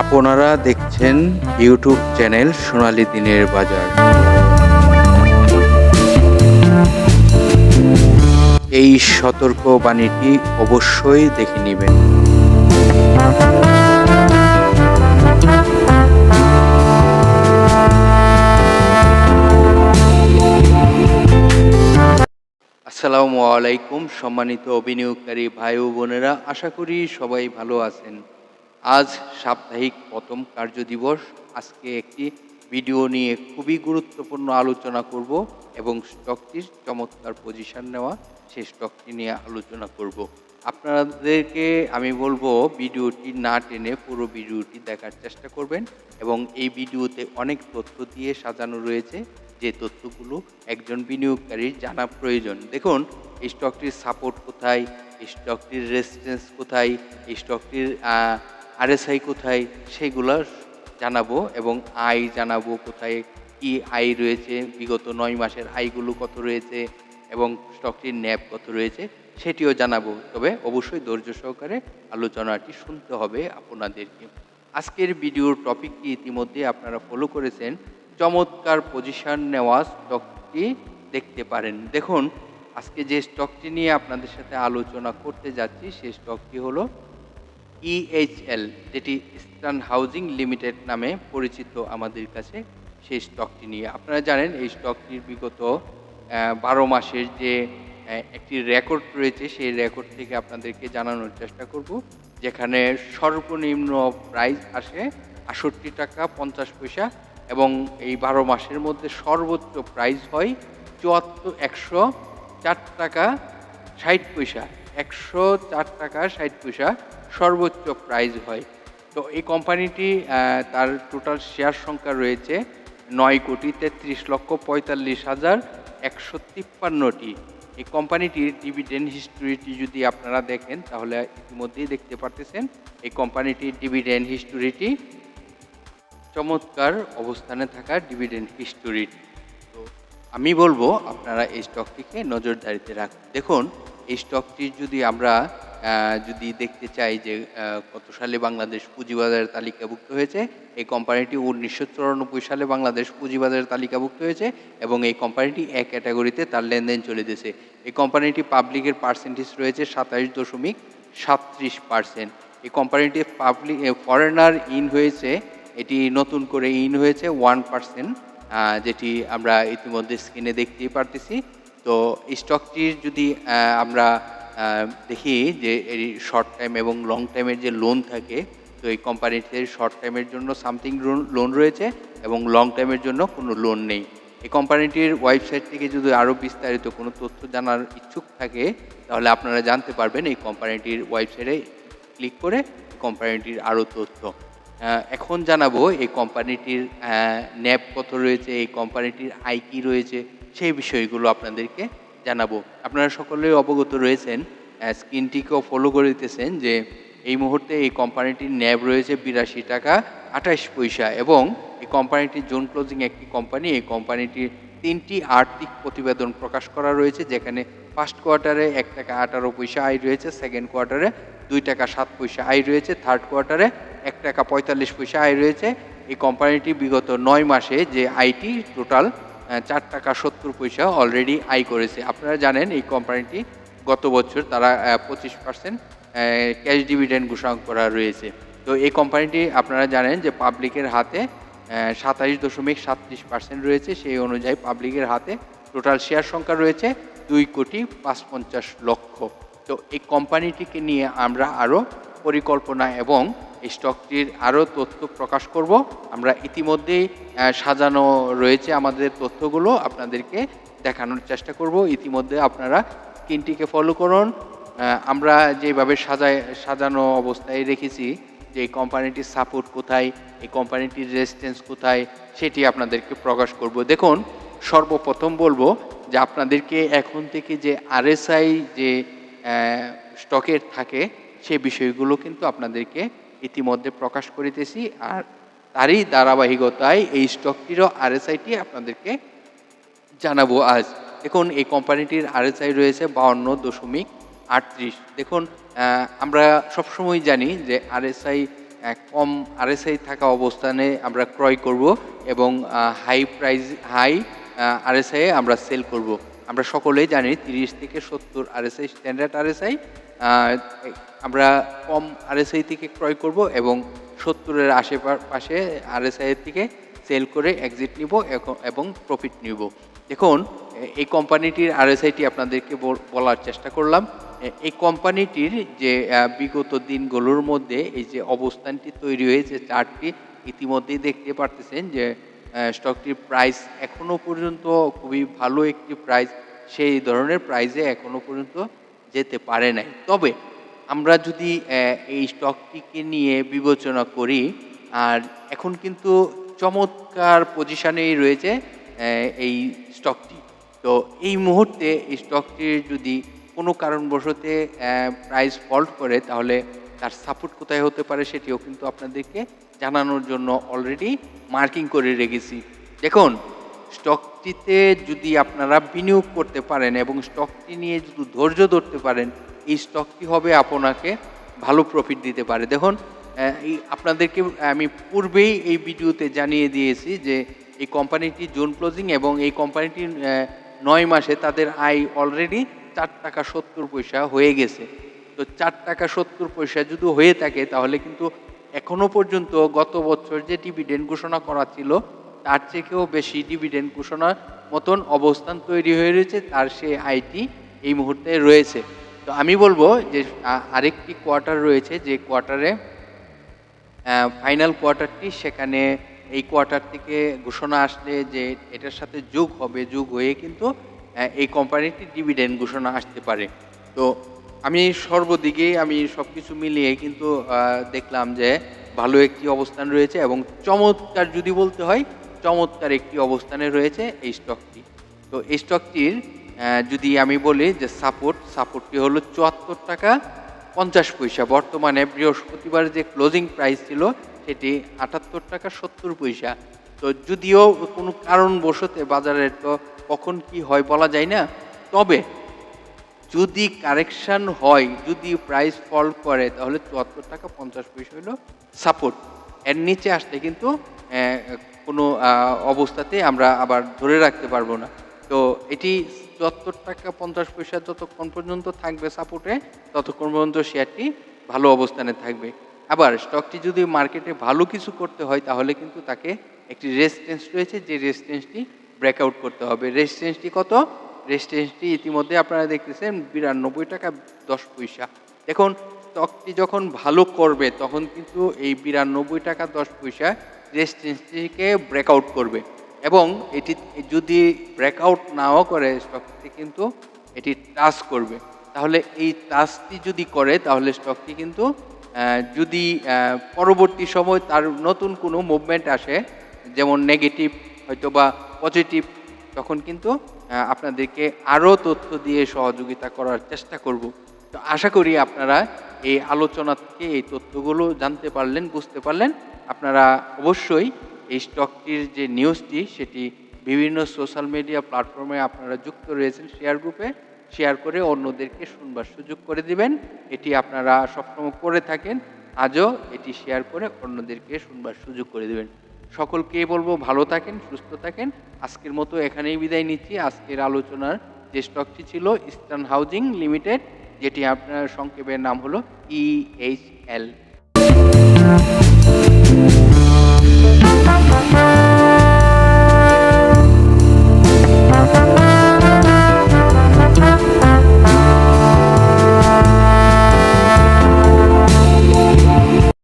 আপনারা দেখছেন YouTube channel সোনালী দিনের বাজার। এই সতর্ক বাণীটি অবশ্যই দেখে নেবেন। আসসালামু আলাইকুম, সম্মানিত বিনিয়োগকারী ভাই ও বোনেরা, আশা করি সবাই ভালো আছেন। আজ সাপ্তাহিক প্রথম কার্য দিবস। আজকে একটি ভিডিও নিয়ে খুবই গুরুত্বপূর্ণ আলোচনা করব এবং স্টকটির চমৎকার পজিশন নেওয়া সেই স্টকটি নিয়ে আলোচনা করব। আপনাদেরকে আমি বলব, ভিডিওটি না টেনে পুরো ভিডিওটি দেখার চেষ্টা করবেন এবং এই ভিডিওতে অনেক তথ্য দিয়ে সাজানো রয়েছে। যে তথ্যগুলো একজন বিনিয়োগকারীর জানা প্রয়োজন। দেখুন, এই স্টকটির সাপোর্ট কোথায়? এই স্টকটির রেজিস্ট্যান্স কোথায়? এই স্টকটির আরএসআই কোথায় সেগুলো জানাব এবং আয় জানাব কোথায়, কি আয় রয়েছে, বিগত নয় মাসের আয়গুলো কত রয়েছে এবং স্টকটির ন্যাপ কত রয়েছে সেটিও জানাব। তবে অবশ্যই ধৈর্য সহকারে আলোচনাটি শুনতে হবে আপনাদেরকে। আজকের ভিডিওর টপিকটি ইতিমধ্যে আপনারা ফলো করেছেন? চমৎকার পজিশন নেওয়া স্টকটি দেখতে পারেন। দেখুন, আজকে যে স্টকটি নিয়ে আপনাদের সাথে আলোচনা করতে যাচ্ছি, সেই স্টকটি হলো ইএইচএল যেটি ইস্টার্ন হাউজিং লিমিটেড নামে পরিচিত আমাদের কাছে, সেই স্টকটি নিয়ে। আপনারা জানেন, এই স্টকটির বিগত বারো মাসের যে একটি রেকর্ড রয়েছে, সেই রেকর্ড থেকে আপনাদেরকে জানানোর চেষ্টা করব, যেখানে সর্বনিম্ন প্রাইস আসে আষট্টি টাকা পঞ্চাশ পয়সা এবং এই বারো মাসের মধ্যে সর্বোচ্চ প্রাইস হয় চুয়াত্তর, একশো চার টাকা ষাট পয়সা। একশো চার টাকা ষাট পয়সা। সর্বোচ্চ প্রাইজ হয়। তো এই কোম্পানিটি তার টোটাল শেয়ার সংখ্যা রয়েছে নয় কোটি তেত্রিশ লক্ষ পঁয়তাল্লিশ হাজার একশো তিপ্পান্নটি। এই কোম্পানিটির ডিভিডেন্ড হিস্টোরিটি যদি আপনারা দেখেন, তাহলে ইতিমধ্যেই দেখতে পারতেছেন, এই কোম্পানিটির ডিভিডেন্ড হিস্টোরিটি চমৎকার অবস্থানে থাকা ডিভিডেন্ড হিস্টোরি তো আমি বলব, আপনারা এই স্টকটিকে নজরদারিতে রাখুন দেখুন, এই স্টকটির যদি আমরা যদি দেখতে চাই যে কত সালে বাংলাদেশ পুঁজিবাজারের তালিকাভুক্ত হয়েছে, এই কোম্পানিটি উনিশশো চুরানব্বই সালে বাংলাদেশ পুঁজিবাজারের তালিকাভুক্ত হয়েছে এবং এই কোম্পানিটি এক ক্যাটাগরিতে তার লেনদেন চলেছে এই কোম্পানিটি পাবলিকের পার্সেন্টেজ রয়েছে সাতাইশ দশমিক সাতত্রিশ পার্সেন্ট এই কোম্পানিটি পাবলিক ফরেনার ইন হয়েছে, এটি নতুন করে ইন হয়েছে ওয়ান পার্সেন্ট যেটি আমরা ইতিমধ্যে স্ক্রিনে দেখতেই পারতেছি। তো স্টকটির যদি আমরা দেখি যে এর শর্ট টাইম এবং লং টাইমের যে লোন থাকে, তো এই কোম্পানিতে শর্ট টাইমের জন্য সামথিং লোন রয়েছে এবং লং টাইমের জন্য কোনো লোন নেই। এই কোম্পানিটির ওয়েবসাইট থেকে যদি আরও বিস্তারিত কোনো তথ্য জানার ইচ্ছুক থাকে, তাহলে আপনারা জানতে পারবেন এই কোম্পানিটির ওয়েবসাইটে ক্লিক করে কোম্পানিটির আরও তথ্য। এখন জানাব এই কোম্পানিটির ন্যাপ কত রয়েছে, এই কোম্পানিটির আই কি রয়েছে, সেই বিষয়গুলো আপনাদেরকে জানাব। আপনারা সকলেই অবগত রয়েছেন স্ক্রিনটিকেও ফলো করে দিতেছেন যে এই মুহূর্তে এই কোম্পানিটির ন্যাব রয়েছে বিরাশি টাকা আঠাশ পয়সা এবং এই কোম্পানিটি জোন ক্লোজিং একটি কোম্পানি এই কোম্পানিটির তিনটি আর্থিক প্রতিবেদন প্রকাশ করা রয়েছে, যেখানে ফার্স্ট কোয়ার্টারে এক টাকা আঠারো পয়সা আয় রয়েছে সেকেন্ড কোয়ার্টারে দুই টাকা সাত পয়সা আয় রয়েছে থার্ড কোয়ার্টারে এক টাকা পঁয়তাল্লিশ পয়সা আয় রয়েছে। এই কোম্পানিটি বিগত নয় মাসে যে আইটি টোটাল চার টাকা সত্তর পয়সা অলরেডি আয় করেছে। আপনারা জানেন এই কোম্পানিটি গত বছর তারা পঁচিশ পার্সেন্ট ক্যাশ ডিভিডেন্ড ঘোষণা করা রয়েছে। তো এই কোম্পানিটি আপনারা জানেন যে পাবলিকের হাতে সাতাইশ দশমিক সাতত্রিশ পার্সেন্ট রয়েছে। সেই অনুযায়ী পাবলিকের হাতে টোটাল শেয়ার সংখ্যা রয়েছে দুই কোটি পাঁচ পঞ্চাশ লক্ষ। তো এই কোম্পানিটিকে নিয়ে আমরা আরও পরিকল্পনা এবং স্টকটির আরও তথ্য প্রকাশ করব। আমরা ইতিমধ্যেই সাজানো রয়েছে আমাদের তথ্যগুলো আপনাদেরকে দেখানোর চেষ্টা করব। ইতিমধ্যে আপনারা স্ক্রিনটিকে ফলো করুন। আমরা যেভাবে সাজায়, সাজানো অবস্থায় রেখেছি, যে এই কোম্পানিটির সাপোর্ট কোথায়, এই কোম্পানিটির রেজিস্ট্যান্স কোথায়, সেটি আপনাদেরকে প্রকাশ করব। দেখুন, সর্বপ্রথম বলব যে আপনাদেরকে এখন থেকে যে আরএসআই যে স্টকের থাকে, সে বিষয়গুলো কিন্তু আপনাদেরকে ইতিমধ্যে প্রকাশ করিতেছি আর তারই ধারাবাহিকতায় এই স্টকটিরও আরএসআইটি আপনাদেরকে জানাব আজ। দেখুন, এই কোম্পানিটির আরএসআই রয়েছে বাউন্ন দশমিক আটত্রিশ। দেখুন আমরা সবসময় জানি যে আরএসআই কম আরএসআই থাকা অবস্থানে আমরা ক্রয় করব এবং হাই প্রাইস হাই আরএসআই আমরা সেল করব। আমরা সকলেই জানি তিরিশ থেকে সত্তর আরএসআই স্ট্যান্ডার্ড আরএসআই আমরা কম আরএসআই থেকে ক্রয় করব এবং সত্তরের আশেপাশে আরএসআই থেকে সেল করে এক্সিট নিব এবং প্রফিট নিব। দেখুন এই কোম্পানিটির আরএসআইটি আপনাদেরকে বল- বলার চেষ্টা করলাম। এই কোম্পানিটির যে বিগত দিনগুলোর মধ্যে এই যে অবস্থানটি তৈরি হয়েছে, চার্টটি ইতিমধ্যেই দেখতে পারতেছেন যে স্টকটির প্রাইস এখনও পর্যন্ত খুবই ভালো একটি প্রাইস সেই ধরনের প্রাইসে এখনও পর্যন্ত যেতে পারে নাই। তবে আমরা যদি এই স্টকটিকে নিয়ে বিবেচনা করি, আর এখন কিন্তু চমৎকার পজিশনেই রয়েছে এই স্টকটি তো এই মুহূর্তে এই স্টকটির যদি কোনো কারণবশতে প্রাইস ফল্ট করে, তাহলে তার সাপোর্ট কোথায় হতে পারে সেটিও কিন্তু আপনাদেরকে জানানোর জন্য অলরেডি মার্কিং করে রেখেছি। দেখুন স্টকটিতে যদি আপনারা বিনিয়োগ করতে পারেন এবং স্টকটি নিয়ে যদি ধৈর্য ধরতে পারেন এই স্টকটি হবে আপনাকে ভালো প্রফিট দিতে পারে। দেখুন এই আপনাদেরকে আমি পূর্বেই এই ভিডিওতে জানিয়ে দিয়েছি যে এই কোম্পানিটি জোন ক্লোজিং এবং এই কোম্পানিটির আহ, নয় মাসে তাদের আয় অলরেডি চার টাকা সত্তর পয়সা হয়ে গেছে। তো চার টাকা সত্তর পয়সা যদি হয়ে থাকে তাহলে কিন্তু এখনও পর্যন্ত গত বছর যে ডিভিডেন্ড ঘোষণা করা ছিল তার থেকেও বেশি ডিভিডেন্ড ঘোষণার মতন অবস্থান তৈরি হয়ে রয়েছে, তার সেই আইটি এই মুহূর্তে রয়েছে। তো আমি বলব যে আরেকটি কোয়ার্টার রয়েছে, যে কোয়ার্টারে ফাইনাল কোয়ার্টারটি সেখানে এই কোয়ার্টার থেকে ঘোষণা আসলে যে এটার সাথে যোগ হবে, যোগ হয়ে কিন্তু এই কোম্পানিটির ডিভিডেন্ড ঘোষণা আসতে পারে। তো আমি সর্বদিকেই আমি সব কিছু মিলিয়ে কিন্তু দেখলাম যে ভালো একটি অবস্থান রয়েছে এবং চমৎকার যদি বলতে হয় চমৎকার একটি অবস্থানে রয়েছে এই স্টকটি তো এই স্টকটির যদি আমি বলি যে সাপোর্ট সাপোর্টটি হলো চুয়াত্তর টাকা পঞ্চাশ পয়সা। বর্তমানে বৃহস্পতিবার যে ক্লোজিং প্রাইস ছিল, সেটি আটাত্তর টাকা সত্তর পয়সা। তো যদিও কোনো কারণবশতে বাজারের তো কখন কি হয় বলা যায় না, তবে যদি কারেকশন হয়, যদি প্রাইস ফল করে, তাহলে চুয়াত্তর টাকা পঞ্চাশ পয়সা হলো সাপোর্ট এর নিচে আসতে কিন্তু কোনো অবস্থাতে আমরা আবার ধরে রাখতে পারব না। তো এটি চুয়াত্তর টাকা পঞ্চাশ পয়সা যতক্ষণ পর্যন্ত থাকবে সাপোর্টে ততক্ষণ পর্যন্ত শেয়ারটি ভালো অবস্থানে থাকবে। আবার স্টকটি যদি মার্কেটে ভালো কিছু করতে হয়, তাহলে কিন্তু তাকে একটি রেজিস্ট্যান্স রয়েছে, যে রেজিস্ট্যান্সটি ব্রেকআউট করতে হবে। রেজিস্ট্যান্সটি কত? রেজিস্ট্যান্সটি ইতিমধ্যে আপনারা দেখতেছেন বিরানব্বই টাকা দশ পয়সা। দেখুন স্টকটি যখন ভালো করবে, তখন কিন্তু এই বিরানব্বই টাকা দশ পয়সা রেজিস্ট্যান্সটিকে ব্রেকআউট করবে। এবং এটি যদি ব্রেকআউট নাও করে স্টকটি কিন্তু এটি টাচ করবে। তাহলে এই টাচটি যদি করে, তাহলে স্টকটি কিন্তু যদি পরবর্তী সময় তার নতুন কোনো মুভমেন্ট আসে, যেমন নেগেটিভ হয়তো বা পজিটিভ তখন কিন্তু আপনাদেরকে আরও তথ্য দিয়ে সহযোগিতা করার চেষ্টা করব। তো আশা করি আপনারা এই আলোচনা থেকে এই তথ্যগুলো জানতে পারলেন, বুঝতে পারলেন। আপনারা অবশ্যই এই স্টকটির যে নিউজটি সেটি বিভিন্ন সোশ্যাল মিডিয়া প্ল্যাটফর্মে আপনারা যুক্ত রয়েছেন শেয়ার গ্রুপে শেয়ার করে অন্যদেরকে শুনবার সুযোগ করে দিবেন। এটি আপনারা সবসময় করে থাকেন, আজও এটি শেয়ার করে অন্যদেরকে শুনবার সুযোগ করে দিবেন। সকলকে বলব ভালো থাকেন, সুস্থ থাকেন। আজকের মতো এখানেই বিদায় নিচ্ছি। আজকের আলোচনার যে স্টকটি ছিল ইস্টার্ন হাউজিং লিমিটেড যেটি আপনার সংক্ষেপের নাম হলো E ইএইচএল